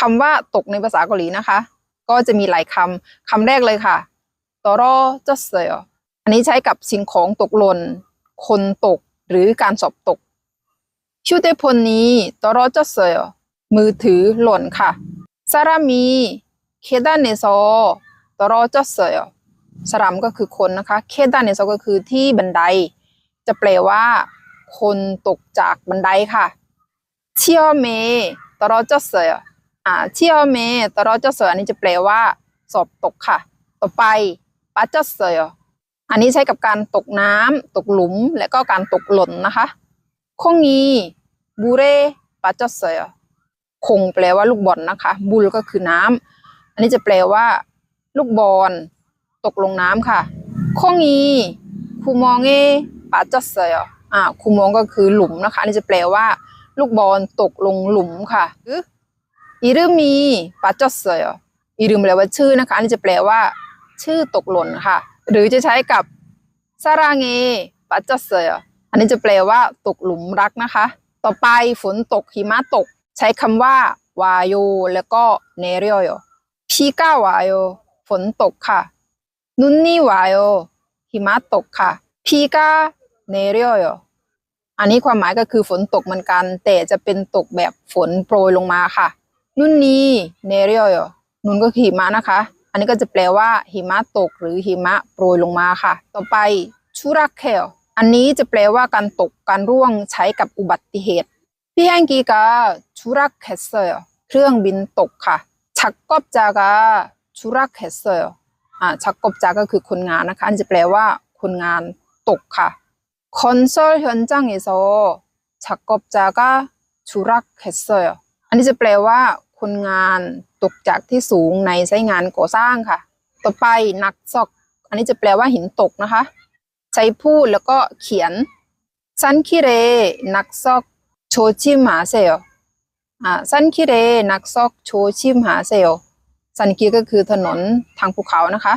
คำว่าตกในภาษาเกาหลีนะคะ ก็จะมีหลายคำคำแรกเลยค่ะตอรอจเสยอันนี้ใช้กับสิ่งของตกหล่น คนตกหรือการสอบตกชูเตพลนี้ตอรอจเสยมือถือหล่นค่ะซารามีเคดานเนโซตอรอจเสยสรามก็คือคนนะคะเคดานเนโซก็คือที่บันได จะแปลว่า คนตกจากบันไดค่ะเชี่ยวเมตอรอจเสย อ่าเชี่ยวเมตอรอจเสยอันนี้จะแปลว่า สอบตกค่ะ ต่อไปปัจจเสยอันนี้ใช้กับการตกน้ำตกหลุม และก็การตกหล่นนะคะคงงีบูเรปัจจเสยคงแปลว่าลูกบอลนะคะ บุลก็คือน้ำอันนี้จะแปลว่า ลูกบอลตกลงน้ำค่ะคงงีคูมองเอปัจจเสยอ่าคูมองก็คือหลุมนะคะ อันนี้จะแปลว่า ลูกบอลตกลงหลุมค่ะหรื อิรุมีปัจจเสยอิรุมแปลว่าชื่อนะคะ อันนี้จะแปลว่า ชื่อตกหล่นค่ะ หรือจะใช้กับซาราเงปัจจเสยอันนี้จะแปลว่า ตกหลุมรักนะคะ ต่อไปฝนตกหิมะตก ใช้คำว่าวาโยแล้วก็เนเรียพีก้าวาโยฝนตกค่ะ นุนนี่วาโยหิมะตกค่ะพีก้าเนเรียอันนี้ความหมายก็คือฝนตกเหมือนกัน แต่จะเป็นตกแบบฝนโปรยลงมาค่ะ นุ่นนีเนเรียลนุ่นก็คือหิมะนะคะ อันนี้ก็จะแปลว่าหิมะตกหรือหิมะโปรยลงมาค่ะ ต่อไปชุรักเคลอันนี้จะแปลว่าการตกการร่วงใช้กับอุบัติเหตุพี่แองกีกาชุรักเคเซลเครื่องบินตกค่ะชักกอบจากาชุรักเคเซลอ่าชักกอบจาก็คือคนงานนะคะ อันจะแปลว่าคนงานตกค่ะคอนเซิลเฮินจังเอโซชักกอบจากาชุรักเคเซลอันนี้จะแปลว่า คนงานตกจากที่สูงในไซต์งานก่อสร้างค่ะ ต่อไปนักซอก อันนี้จะแปลว่าหินตกนะคะ ใช้พูดแล้วก็เขียนซันคิเรนักซอกโชชิมหาเซลอ่าซันคิเรนักซอกโชชิมหาเซลซันคิก็คือถนนทางภูเขานะคะ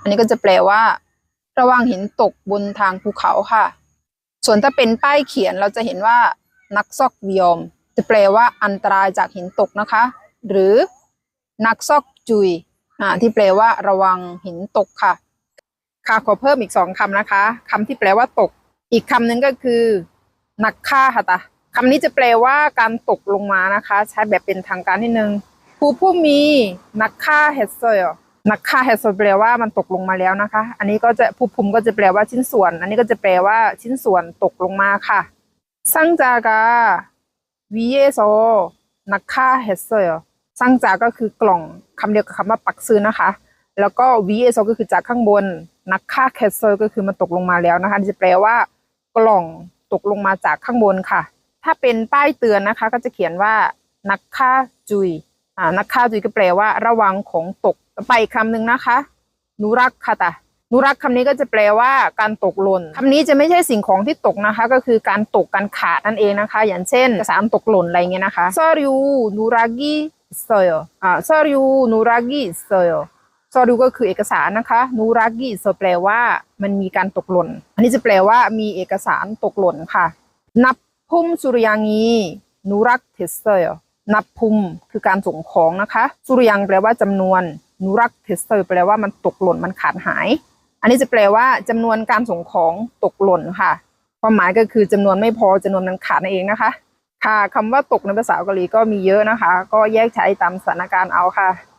อันนี้ก็จะแปลว่า ระวังหินตกบนทางภูเขาค่ะ ส่วนถ้าเป็นป้ายเขียนเราจะเห็นว่านักซอกวิยอมจะแปลว่าอันตรายจากหินตกนะคะ หรือนักซอกจุยที่แปลว่าระวังหินตกค่ะ ค่ะขอเพิ่มอีกสองคำนะคะคำที่แปลว่าตก อีกคำหนึ่งก็คือนักฆ่าค่ะตาคำนี้จะแปลว่าการตกลงมานะคะ ใช้แบบเป็นทางการนิดนึงผู้ผู้มีนักฆ่าเฮดเซอร์นักฆ่าเฮดเซอร์แปลว่ามันตกลงมาแล้วนะคะ อันนี้ก็จะผู้พุมก็จะแปลว่าชิ้นส่วน อันนี้ก็จะแปลว่าชิ้นส่วนตกลงมาค่ะซังจากาวีเอโซนักฆ่าเฮดเซอร์ ซังจาก็คือกล่องคำเดียวกับคำว่าปักซื้อนะคะ แล้วก็วีเอโซก็คือจากข้างบนนักฆ่าแคสเซอร์ก็คือมันตกลงมาแล้วนะคะจะแปลว่ากล่องตกลงมาจากข้างบนค่ะ ถ้าเป็นป้ายเตือนนะคะ ก็จะเขียนว่านักฆ่าจุยอ่านักฆ่าจุยก็แปลว่า ระวังของตกไปคำหนึ่งนะคะ นุรักค่ะตานุรักคำนี้ก็จะแปลว่าการตกหล่นคำนี้จะไม่ใช่สิ่งของที่ตกนะคะ ก็คือการตกการขาดนั่นเองนะคะ อย่างเช่นสารตกหล่นอะไรเงี้ยนะคะซอริวนุรากิ เซโยอ่าซอริวนุรากิเซโยซอดูก็คือเอกสารนะคะนูรากิโซแปลว่ามันมีการตกหล่น อันนี้จะแปลว่ามีเอกสารตกหล่นค่ะ นับพุ่มสุริยังงีนูรักเทสเซอร์นับพุ่มคือการส่งของนะคะ สุริยังแปลว่าจำนวนนูรักเทสเซอร์แปลว่ามันตกหล่นมันขาดหาย อันนี้จะแปลว่าจำนวนการส่งของตกหล่นค่ะ ความหมายก็คือจำนวนไม่พอจำนวนมันขาดนั่นเองนะคะ ค่ะคำว่าตกในภาษาเกาหลีก็มีเยอะนะคะ ก็แยกใช้ตามสถานการณ์เอาค่ะ